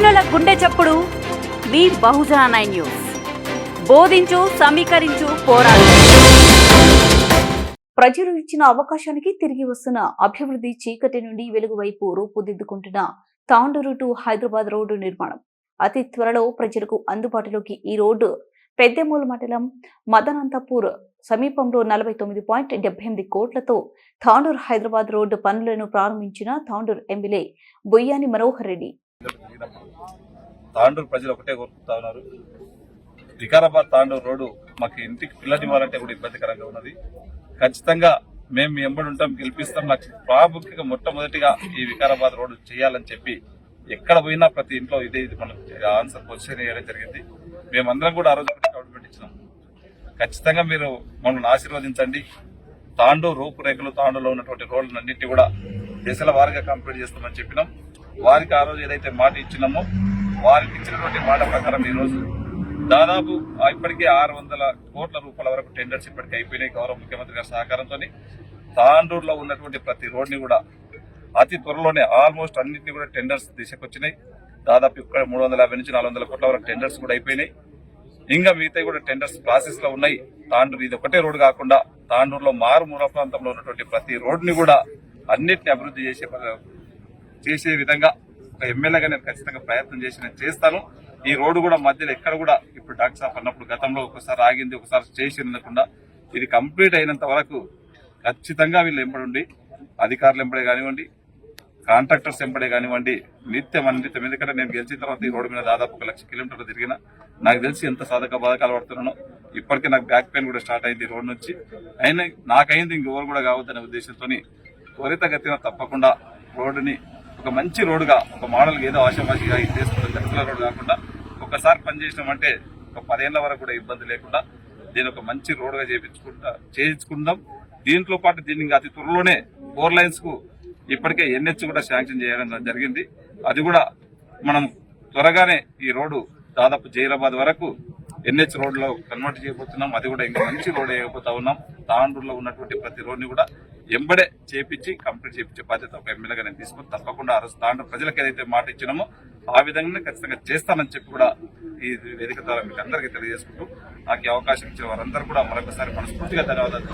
గుండె చప్పుడు. మీ బహుజన నైన్ న్యూస్. బోధించు సమీకరించు పోరాడు. ప్రజలు ఇచ్చిన అవకాశానికి తిరిగి వస్తున్న అభివృద్ధి చీకటి నుండి వెలుగు వైపు రూపుదిద్దుకుంటున్న తాండూరు టు హైదరాబాద్ రోడ్డు నిర్మాణం. అతి త్వరలో ప్రజలకు అందుబాటులోకి ఈ రోడ్డు. పెద్దమూల మండలం మదనంతపూర్ సమీపంలో నలభై తొమ్మిది పాయింట్ డెబ్బై ఎనిమిది కోట్లతో తాండూర్ హైదరాబాద్ రోడ్డు పనులను ప్రారంభించిన తాండూర్ ఎమ్మెల్యే బొయ్యాని మనోహర్ రెడ్డి. తాండూరు ప్రజలు ఒకటే కోరుకుంటా ఉన్నారు. వికారాబాద్ తాండూరు రోడ్డు మాకు ఇంటికి పిల్లనివ్వాలంటే కూడా ఇబ్బందికరంగా ఉన్నది. ఖచ్చితంగా మేము మీ ఎంబడి ఉంటాం గెలిపిస్తాం. నాకు ప్రాముఖ్యంగా మొట్టమొదటిగా ఈ వికారాబాద్ రోడ్డు చేయాలని చెప్పి ఎక్కడ పోయినా ప్రతి ఇంట్లో ఇదే ఇది మనం ఆన్సర్ క్వశ్చన్ వేయడం జరిగింది. మేమందరం కూడా ఆ రోజు గవర్నమెంట్ ఇచ్చినాం. ఖచ్చితంగా మీరు మమ్మల్ని ఆశీర్వదించండి. తాండూ రూపురేఖలు తాండూలో ఉన్నటువంటి రోడ్లన్నింటినీ కూడా దశల వారిగా కంప్లీట్ చేస్తామని చెప్పినాం. వారికి ఆ రోజు ఏదైతే మాట ఇచ్చినామో వారికి ఇచ్చినటువంటి మాట ప్రకారం ఈ రోజు దాదాపు ఇప్పటికే ఆరు వందల కోట్ల రూపాయల వరకు టెండర్స్ ఇప్పటికే అయిపోయినాయి గౌరవ ముఖ్యమంత్రి గారి సహకారంతో తాండూరులో ఉన్నటువంటి ప్రతి రోడ్ని కూడా అతి త్వరలోనే ఆల్మోస్ట్ అన్నింటినీ కూడా టెండర్స్ తీసుకొచ్చినాయి దాదాపు ఇక్కడ మూడు వందల యాభై నుంచి నాలుగు వందల కోట్ల వరకు టెండర్స్ కూడా అయిపోయినాయి. ఇంకా మిగతా కూడా టెండర్స్ ప్రాసెస్లో ఉన్నాయి. తాండూరు ఇది ఒకటే రోడ్డు కాకుండా తాండూరులో మారుమూల ప్రాంతంలో ఉన్నటువంటి ప్రతి రోడ్ని కూడా అన్నిటిని అభివృద్ధి చేసే చేసే విధంగా ఒక ఎమ్మెల్యేగా నేను ఖచ్చితంగా ప్రయత్నం చేసి నేను చేస్తాను. ఈ రోడ్డు కూడా మధ్యలో ఎక్కడ కూడా ఇప్పుడు డాక్టర్ సాఫ్ అన్నప్పుడు గతంలో ఒకసారి ఆగింది ఒకసారి చేసి ఉండకుండా ఇది కంప్లీట్ అయినంత వరకు ఖచ్చితంగా వీళ్ళు ఎంబడి అధికారులు ఎంబడే కానివ్వండి కాంట్రాక్టర్స్ ఎంబడే కానివ్వండి నిత్యం అన్నిత్యం ఎందుకంటే నేను గెలిచిన తర్వాత ఈ రోడ్డు మీద దాదాపు ఒక లక్ష కిలోమీటర్లు తిరిగిన నాకు తెలిసి ఎంత సాధక బాధకాలు పడుతున్నానో ఇప్పటికే నాకు బ్యాక్ పెయిన్ కూడా స్టార్ట్ అయింది ఈ రోడ్ నుంచి. అయినా నాకైంది ఇంకెవరు కూడా కావద్దనే ఉద్దేశంతో త్వరితగతిన తప్పకుండా రోడ్డుని ఒక మంచి రోడ్డుగా ఒక మోడల్ ఏదో ఆశామాషిగా ఇది చేసుకుంటే గతిలో రోడ్డు కాకుండా ఒకసారి పనిచేసినామంటే ఒక పదేళ్ళ వరకు కూడా ఇబ్బంది లేకుండా దీని ఒక మంచి రోడ్డుగా చేయించుకుంటా చేయించుకుందాం. దీంట్లో పాటు దీన్ని ఇంకా అతి త్వరలోనే ఫోర్ లైన్స్కు ఇప్పటికే ఎన్హెచ్ కూడా శాంక్షన్ చేయడం జరిగింది. అది కూడా మనం త్వరగానే ఈ రోడ్డు దాదాపు జైరాబాద్ వరకు ఎన్హెచ్ రోడ్లో కన్వర్ట్ చేయబోతున్నాం. అది కూడా ఇంకా మంచి రోడ్ వేయబోతా ఉన్నాం. తాండూరులో ఉన్నటువంటి ప్రతి రోడ్ని కూడా ఎంబడే చేపించి కంప్లీట్ చేపించే బాధ్యత ఒక ఎమ్మెల్యేగా నేను తీసుకుని తప్పకుండా ఆ రోజు ప్రజలకు ఏదైతే మాట ఇచ్చినామో ఆ విధంగానే ఖచ్చితంగా చేస్తానని చెప్పి కూడా ఈ వేదిక ద్వారా మీకు అందరికీ తెలియజేసుకుంటూ నాకు అవకాశం ఇచ్చిన వారందరూ కూడా మరొకసారి మనస్ఫూర్తిగా ధన్యవాదాలు